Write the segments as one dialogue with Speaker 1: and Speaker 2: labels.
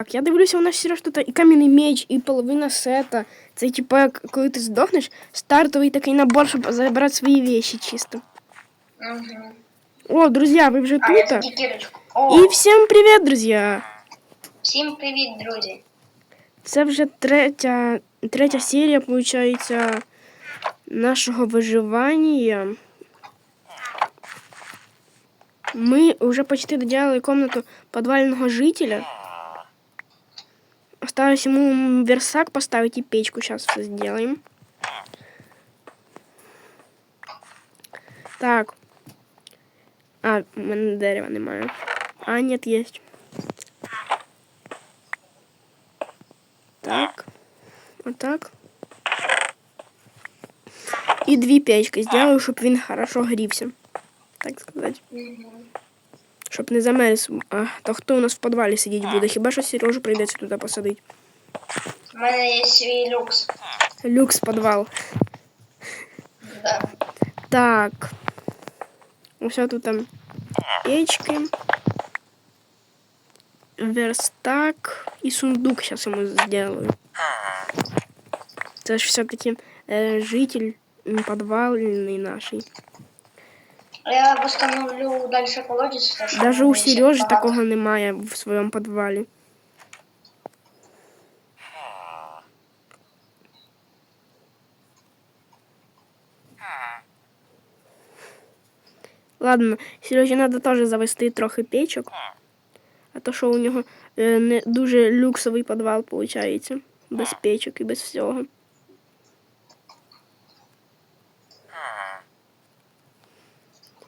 Speaker 1: Так, я дивлюся, у нас Сереж тут і кам'яний меч, і половина сета. Це типа, як коли ти здохнеш, стартовий такий набор, щоб забрати свої вещи чисто.
Speaker 2: Угу.
Speaker 1: О, друзья, ви вже
Speaker 2: А,
Speaker 1: тут?
Speaker 2: за кірочку. О,
Speaker 1: І всім привіт, друзі!
Speaker 2: всім привіт, друзі.
Speaker 1: Це вже третя, третя серія, виходить, нашого виживання. Ми вже почти доделали комнату подвального жителя. Осталось ему версак поставить и печку. Сейчас все сделаем. Так. А, у мене дерева немає. А, нет, есть. Так. Отак. І дві печки сделаю, щоб він хорошо грівся. Так сказати.
Speaker 2: Угу.
Speaker 1: Щоб не замерз. А, то хто у нас в підвалі сидіти буде? Хіба що Сережу прийдеться туди посадити.
Speaker 2: У мене є свій люкс.
Speaker 1: Люкс підвал.
Speaker 2: Да.
Speaker 1: Так. Все тут там печки. Верстак і сундук сейчас ему сделаю. Це ж все-таки е, житель м, подвальний наший.
Speaker 2: Я восстановлю дальше колодец. потому что
Speaker 1: Даже
Speaker 2: у
Speaker 1: у
Speaker 2: меня всіх
Speaker 1: Сережі
Speaker 2: багато.
Speaker 1: такого немає в своєму підвалі. Ладно, Сережі треба теж завести трохи печок. А то що у нього е, не дуже люксовий підвал виходить. Без печок і без всього.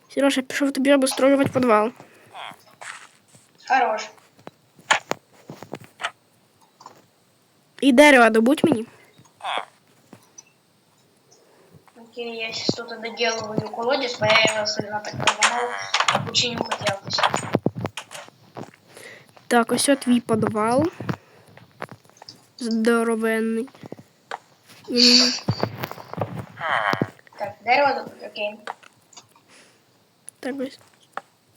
Speaker 1: Сережа, пішов тобі обустроювати підвал.
Speaker 2: Хорош.
Speaker 1: І дерева добудь мені.
Speaker 2: Окей, я сейчас тут доделываю колодец, бо я его сильно так поломал. Очень не хотелось.
Speaker 1: Так, ось от твій підвал. Здоровенний. М,
Speaker 2: Так, дерево добыть, окей.
Speaker 1: Так ось.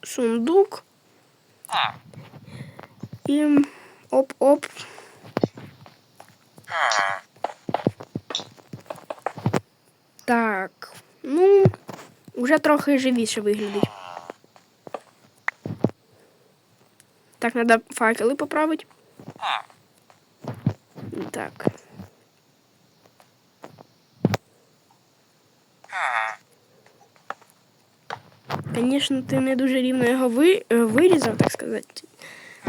Speaker 1: Сундук. І оп-оп. Так. Ну, вже трохи живіше виглядить. Так, треба факели поправити. Так. Звісно, ти не дуже рівно його ви, е, вирізав, так сказати.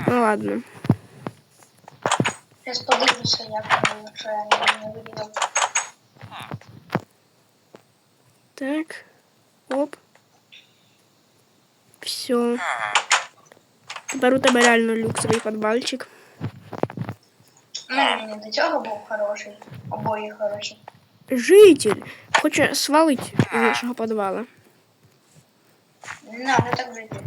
Speaker 1: Ну ладно.
Speaker 2: Сейчас подивлюся, як воно, що я не, не вирізав.
Speaker 1: Так. Оп. Все. Тепер у тебе реально люксовий підвальчик.
Speaker 2: Ну, він не до цього був хороший. Обоє хороші.
Speaker 1: Житель хоче свалити з нашого підвала.
Speaker 2: Не надо так жити.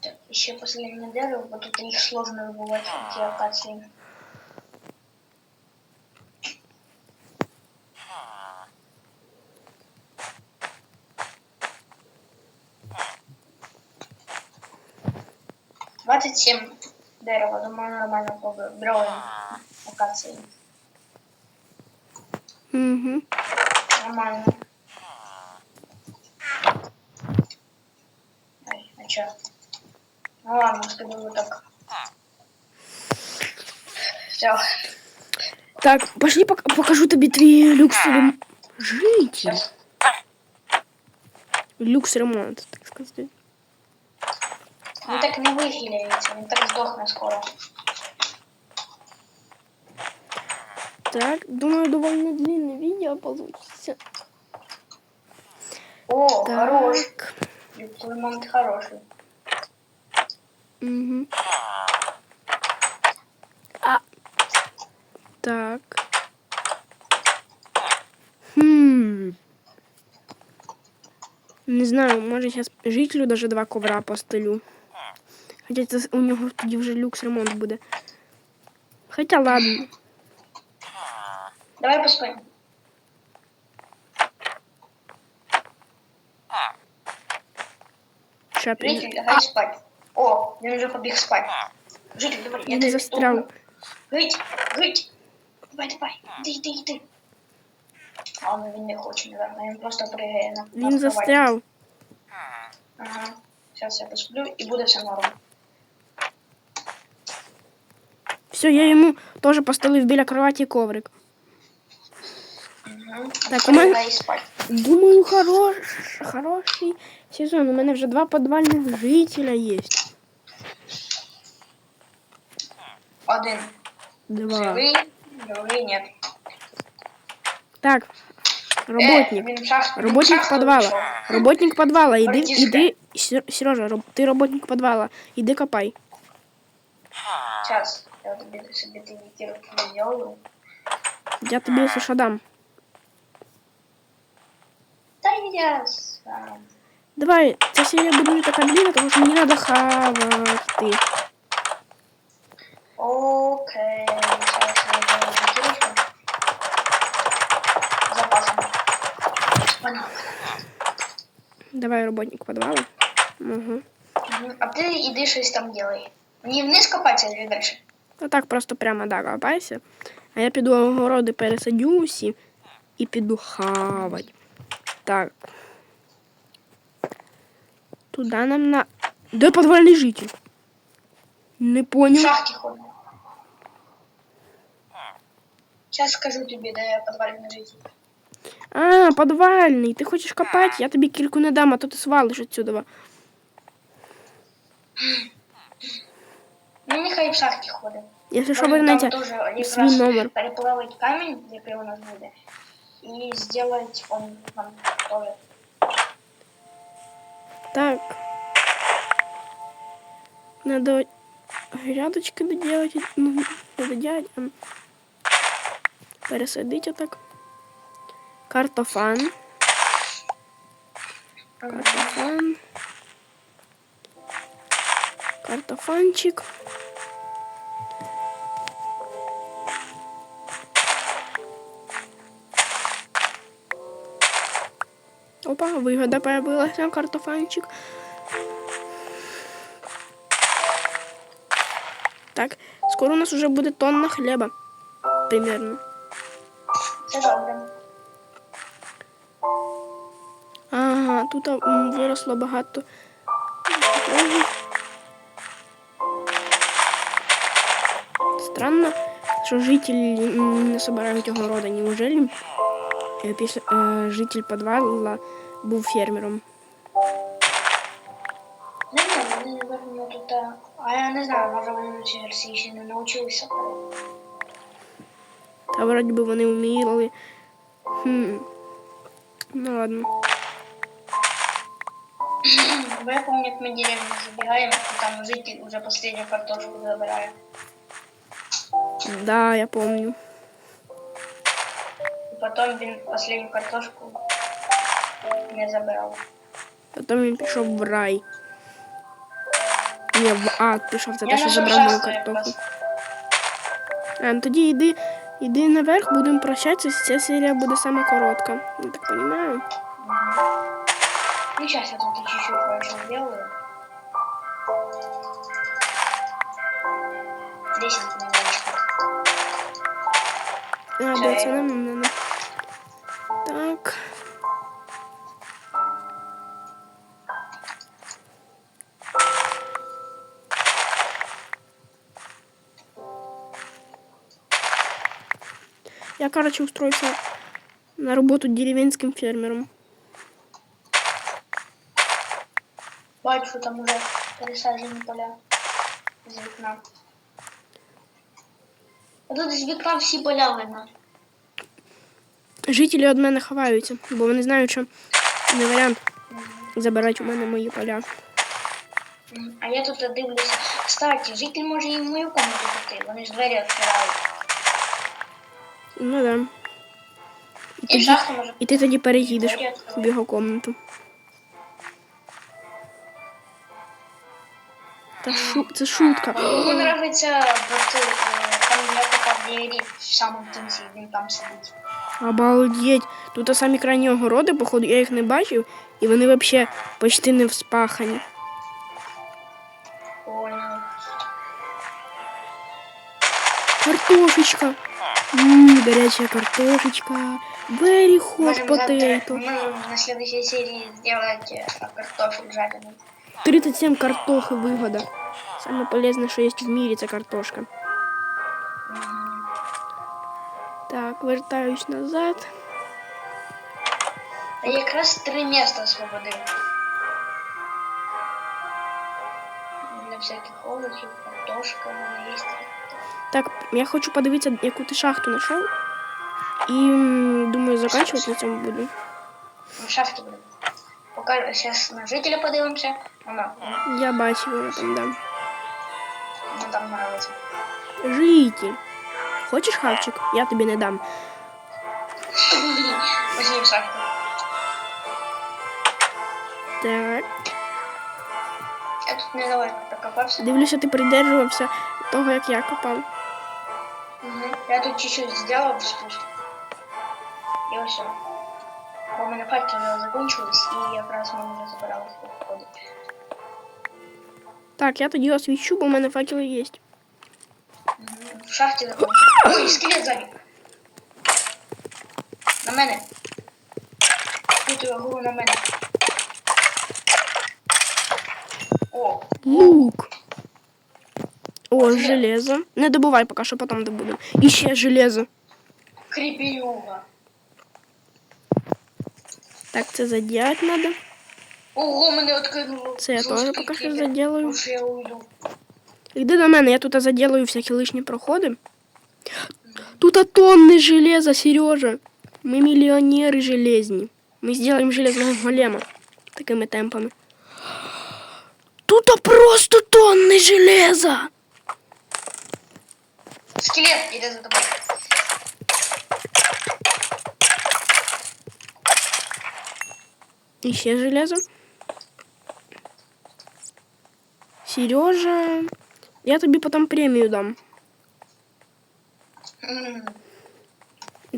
Speaker 2: Так, еще последнее дерево, вот тут их сложно выбывать, эти акации. Двадцать семь дерева, думаю, нормально побрали акации.
Speaker 1: Угу.
Speaker 2: Нормально. Ай, а чё? Ну ладно, скажу вот так. Все.
Speaker 1: Так, пошли пок- покажу тобі твій люксовий житель. Люкс ремонт, так сказати.
Speaker 2: Він так не вихиляється, він так здохне скоро.
Speaker 1: Так, думаю, довольно длинное видео получится.
Speaker 2: О, хорош.
Speaker 1: Так.
Speaker 2: Ремонт хороший.
Speaker 1: Угу. А. Так. Хм. Не знаю, може зараз жителю даже два ковра постелю. Хоча це у нього тоді вже люкс ремонт буде. Хоча ладно.
Speaker 2: Давай поспим.
Speaker 1: Ще піде.
Speaker 2: Житель, лягай спать. О, він вже побіг спать. Житель, давай, я
Speaker 1: Він
Speaker 2: тебе
Speaker 1: застряв.
Speaker 2: підтолкну. Гить, гить. Давай, давай, іди, іди, іди. А ну він не хоче, наверное, він просто пригає на на
Speaker 1: Він
Speaker 2: кровать.
Speaker 1: застряв.
Speaker 2: Ага. Зараз я посплю і буде все норм.
Speaker 1: Все, я йому теж поставив біля кроваті коврик.
Speaker 2: Угу.
Speaker 1: Так, у мене-
Speaker 2: Лягай спать.
Speaker 1: Думаю, хорош, хороший сезон. У мене вже два підвальних жителя є.
Speaker 2: Один.
Speaker 1: Два.
Speaker 2: Живий, другий нет.
Speaker 1: Так,
Speaker 2: Е,
Speaker 1: работник.
Speaker 2: він в шахту- він в
Speaker 1: Работник
Speaker 2: шахту
Speaker 1: подвала.
Speaker 2: вийшов.
Speaker 1: Работник подвала, иди,
Speaker 2: Братишка.
Speaker 1: иди, Сережа, ты работник подвала, иди копай.
Speaker 2: Сейчас, я тобі собі тинікірку зроблю.
Speaker 1: Я тебе если что дам.
Speaker 2: я сам.
Speaker 1: Давай, сейчас я буду это комбина, потому что мне надо хавать.
Speaker 2: Окей, сейчас я сделаю бутылочку. Запасом. Понял.
Speaker 1: Давай работник подвала. Угу.
Speaker 2: А ты иди что там делай. Не вниз копать, а или дальше?
Speaker 1: Ну так просто прямо, да, копайся. А я піду огороди пересадю усі і піду хавать. Так. Туда нам на. Де подвальний житель? Не
Speaker 2: В
Speaker 1: понял.
Speaker 2: шахті ходимо. Зараз скажу тобі, де я підвальний житель.
Speaker 1: А, подвальний. Ти хочеш копати? Я тобі кільку не дам, а то ти свалиш отсюда.
Speaker 2: Ну, нехай в шахті ходить.
Speaker 1: Якщо що, ви
Speaker 2: Можем там
Speaker 1: знаєте,
Speaker 2: тоже
Speaker 1: свій
Speaker 2: якраз
Speaker 1: номер.
Speaker 2: переплавить камень, який у нас буде, і сделать он нам тоже.
Speaker 1: Так. Надо грядочки доделать. Ну, не доделать, а пересадить отак. Картофан. Картофан. Картофанчик. Опа, вигода появилася, картофанчик. Так, скоро у нас уже буде тонна хліба. Примерно.
Speaker 2: Це добре.
Speaker 1: Ага, тут м, виросло багато. Ой. Странно, що жителі м, не собирають огорода. Неужели е, після, е, житель підвала був фермером?
Speaker 2: Не знаю, вони, напевно, тут. а, А я не знаю, може вони на цій версії ще не навчилися.
Speaker 1: Та вроді би вони вміли. Хм. Ну ладно.
Speaker 2: Бо я пам'ятаю, як ми в деревню забігаємо, і там житель уже останню картошку забирає.
Speaker 1: Да, я помню.
Speaker 2: І потім він останню картошку не забирав.
Speaker 1: Потім він пішов в рай. Ні, в ад пішов за те,
Speaker 2: Я
Speaker 1: що
Speaker 2: знайшов
Speaker 1: забрав мою
Speaker 2: шахту
Speaker 1: картоху.
Speaker 2: якраз.
Speaker 1: А, ну тоді йди, йди наверх, будемо прощатися. Ця серія буде сама коротка. Я так розумію.
Speaker 2: Ну, сейчас я тут чуть-чуть кое-что сделаю. Лестницу немножечко.
Speaker 1: А, да, це нам не надо. Так. короче, устроился на работу деревенским фермером.
Speaker 2: Бачу, там уже пересаджені поля з вікна. А тут з вікна всі поля видно.
Speaker 1: Жителі від мене ховаються, бо вони знають, що не варіант забирати у мене мої поля.
Speaker 2: Мгм. А я тут дивлюся. Кстати, житель може і в мою комнату піти. Вони ж двері відкривають.
Speaker 1: Ну да. І тоді,
Speaker 2: шахту може
Speaker 1: і ти тоді переїдеш в його комнату. Та шу... Це шутка.
Speaker 2: Мені подобається, от, е, там я копав двері в самому кінці, він там сидить.
Speaker 1: Обалдеть. Тут самі крайні огороди, походу, я їх не бачив, і вони взагалі почти не вспахані.
Speaker 2: Понял.
Speaker 1: Картошечка. Ммм, горячая картошечка. Very hot
Speaker 2: Можем завтра,
Speaker 1: potato.
Speaker 2: можем на следующей серии сделать э, картофель жареный.
Speaker 1: 37 картохи вигода. Саме полезне, що є в мірі, це картошка.
Speaker 2: Мгм.
Speaker 1: Так, вертаюсь назад.
Speaker 2: А я якраз три міста освободив. Для всяких овочів, картошка у мене є.
Speaker 1: Так, я хочу подивитися, яку ти шахту знайшов. І м, думаю, закінчувати на цьому буду.
Speaker 2: Ну, шахти будемо. Поки зараз на жителя подивимося. Вона,
Speaker 1: Я бачив його там, да.
Speaker 2: вона там нравиться.
Speaker 1: Житель. Хочеш хавчик? Я тобі не дам.
Speaker 2: Возьми в шахту.
Speaker 1: Так.
Speaker 2: Я тут недалеко прокопався.
Speaker 1: Дивлюся, ти придержувався того, як я копав.
Speaker 2: Мгм. Я тут чуть-чуть сделал спуск. И все. Бо у мене факели закончились, і якраз ми вже забиралися до входу.
Speaker 1: Так, я тоді освічу, бо в мене факели є.
Speaker 2: Мгм. В шахті закончились. Ой, скелет ззаді. На мене. Тут його голову на мене. О,
Speaker 1: Лук. О, железо. Не добувай поки що потім добудемо. І ще железо.
Speaker 2: кріпіюга.
Speaker 1: Так, це заділати треба.
Speaker 2: Ого, мене откинуло.
Speaker 1: Це я теж
Speaker 2: Жорсткий
Speaker 1: поки що
Speaker 2: кріпер.
Speaker 1: заділаю.
Speaker 2: Лучше я уйду.
Speaker 1: Йди до мене, я тут заділаю всякі лишні проходи. Тут тонни железа, Сережа. Ми мільйонери железні. Ми зробимо железного голема такими темпами. Тут просто тонни железа.
Speaker 2: Скелет іде за тобою.
Speaker 1: І ще железо. Сережа, я тобі потім премію дам.
Speaker 2: М.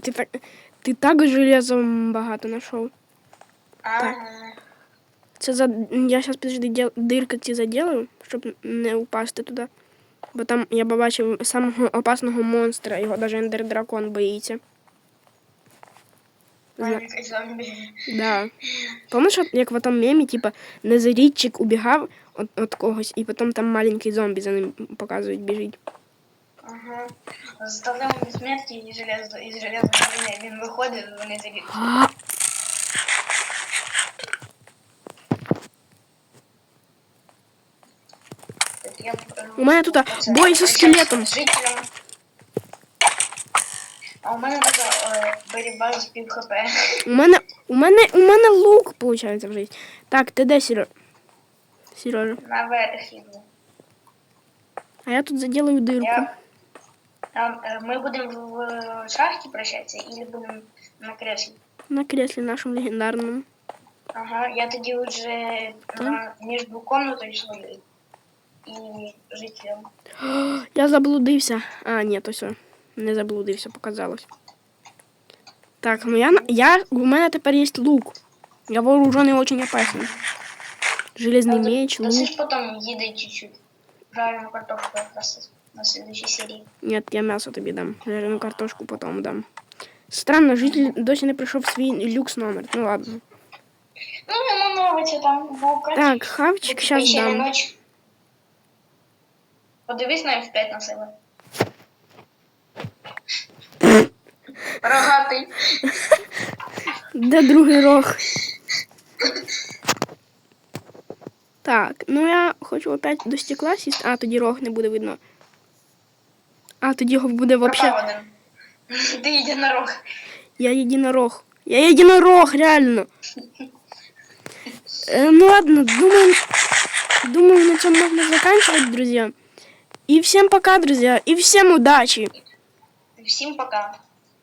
Speaker 1: Ти так, ти так железом багато знайшов.
Speaker 2: Ага.
Speaker 1: Це за я зараз підожди діл... дирки ці заділаю, щоб не упасти туди. Бо там я побачив самого опасного монстра, його навіть ендер дракон боїться. Зна... Да. Помниш, от як в тому мемі, типа, незарідчик убігав від, від когось, і потім там маленький зомбі за ним показують біжить.
Speaker 2: Ага. Заставляємо смерті і железо, і железо. Він виходить, вони залізуть.
Speaker 1: У мене тут
Speaker 2: оце
Speaker 1: бой зі
Speaker 2: прощаюсь
Speaker 1: скелетом.
Speaker 2: з жителем. А у мене така е, боротьба з пів хп.
Speaker 1: у мене, у мене, у мене лук, виходить, вже. є. Так, ти де, Сережа? Сережа.
Speaker 2: Наверх іду.
Speaker 1: А я тут заділаю дирку.
Speaker 2: Я... А, е, ми будемо в в шахті прощатися, і будемо на креслі.
Speaker 1: На креслі нашому легендарному.
Speaker 2: Ага, я тоді вже на, між комнатою своєю і жителем.
Speaker 1: Я заблудився. А, ні, то все. Не заблудився, показалось. Так, ну я, на- я у мене тепер є лук. Я вооружений очень опасний. Железний меч, лук.
Speaker 2: Досить потом їде чуть-чуть. Жарену картошку якраз на следующей серії.
Speaker 1: Ні, я м'ясо тобі дам. Жарену картошку потім дам. Странно, житель досі не прийшов свій люкс номер. Ну ладно.
Speaker 2: Ну, йому нравиться там гукати.
Speaker 1: Так, хавчик
Speaker 2: Бо
Speaker 1: зараз
Speaker 2: ще не
Speaker 1: дам.
Speaker 2: ніч. Подивись на F5 на себе. Рогатий.
Speaker 1: Де другий рог? Так, ну я хочу опять до стекла сісти. А, тоді рог не буде видно. А, тоді його буде вообще.
Speaker 2: Ти єдинорог.
Speaker 1: Я единорог. Я единорог, реально. Э, ну ладно, думаю, думаю, на чем можно заканчивать, друзья. И всем пока, друзья, и всем удачи.
Speaker 2: Всім пока.